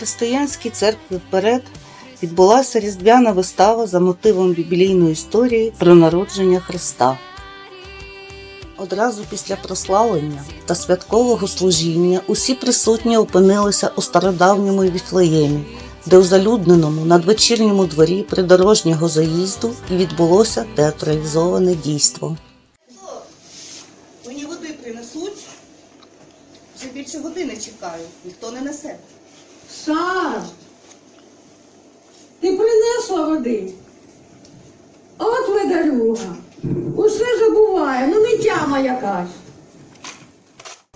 християнській церкві вперед відбулася різдвяна вистава за мотивом біблійної історії про народження Христа. Одразу після прославлення та святкового служіння усі присутні опинилися у стародавньому Віфлеємі, де у залюдненому надвечірньому дворі придорожнього заїзду і відбулося театралізоване дійство. Мені води принесуть. Вже більше години чекаю, ніхто не несе. Саш, ти принесла води? От ледарюга. Усе забуває, ну не тяма якась.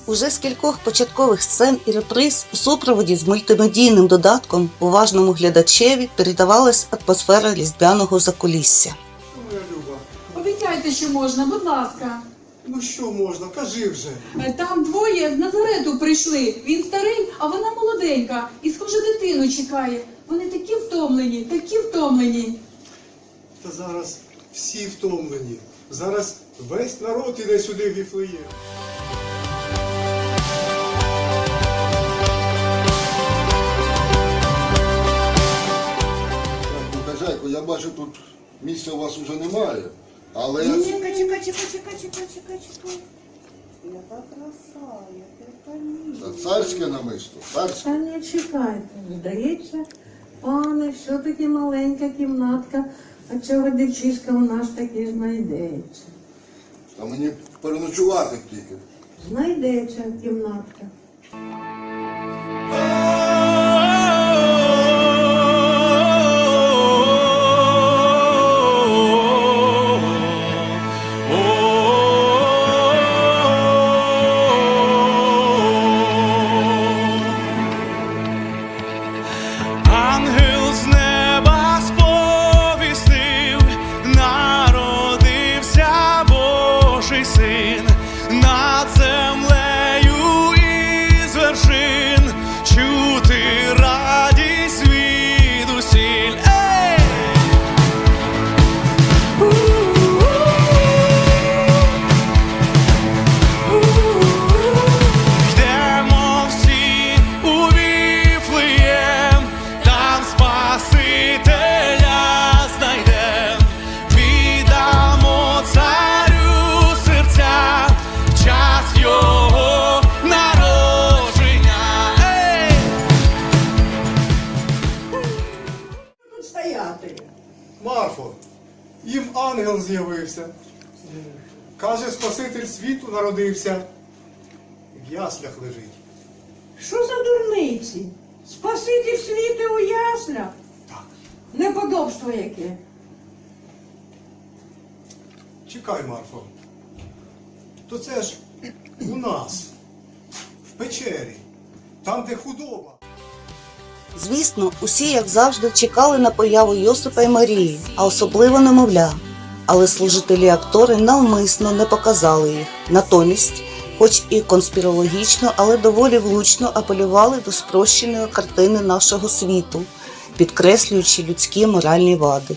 Уже з кількох початкових сцен і реприз у супроводі з мультимедійним додатком уважному глядачеві передавалась атмосфера різдвяного закулісся. Обіцяйте, що можна, будь ласка. Ну що можна, кажи вже. Е, Там двоє з Назарету прийшли. Він старий, а вона молоденька. І схоже, дитину чекає. Вони такі втомлені, такі втомлені. Та зараз всі втомлені. Зараз весь народ іде сюди в Віфлеєм. Так, ну, хазяйко, я бачу, тут місця у вас вже немає, але Чекай, чекай, чекай, чекай, чекай, чекай, чекай. Яка краса, каміння. це царське намисто, царське. Та не чекайте, здається, пане, все-таки маленька кімнатка, а цього дівчиська у нас таки знайдеться. А мені переночувати тільки. Знайдеться кімнатка. Стояти. Марфо, їм ангел з'явився. Каже, Спаситель світу народився. В яслях лежить. Що за дурниці? Спасити світи у яслях? Так, Неподобство яке. чекай, Марфо. То це ж у нас, в печері, там, де худоба. Звісно, усі, як завжди, чекали на появу Йосипа і Марії, а особливо немовля. Але служителі актори навмисно не показали їх. Натомість, хоч і конспірологічно, але доволі влучно апелювали до спрощеної картини нашого світу, підкреслюючи людські моральні вади.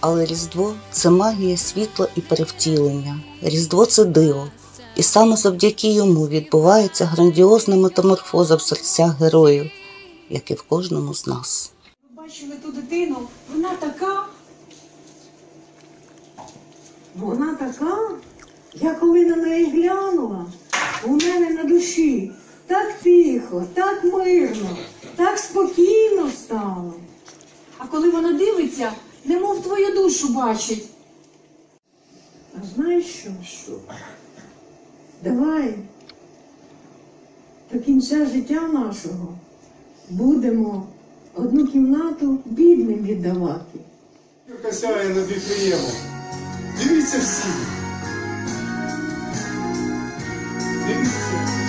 Але Різдво це магія світла і перевтілення. Різдво це диво. І саме завдяки йому відбувається грандіозна метаморфоза в серцях героїв, як і в кожному з нас. Ви бачили ту дитину? Вона така. Вона така, я коли на неї глянула, у мене на душі так тихо, так мирно, так спокійно стало. А коли вона дивиться, немов твою душу бачить. А знаєш що? Що? Давай до кінця життя нашого будемо одну кімнату бідним віддавати. Яка сяє над Дивіться всі. Дивіться.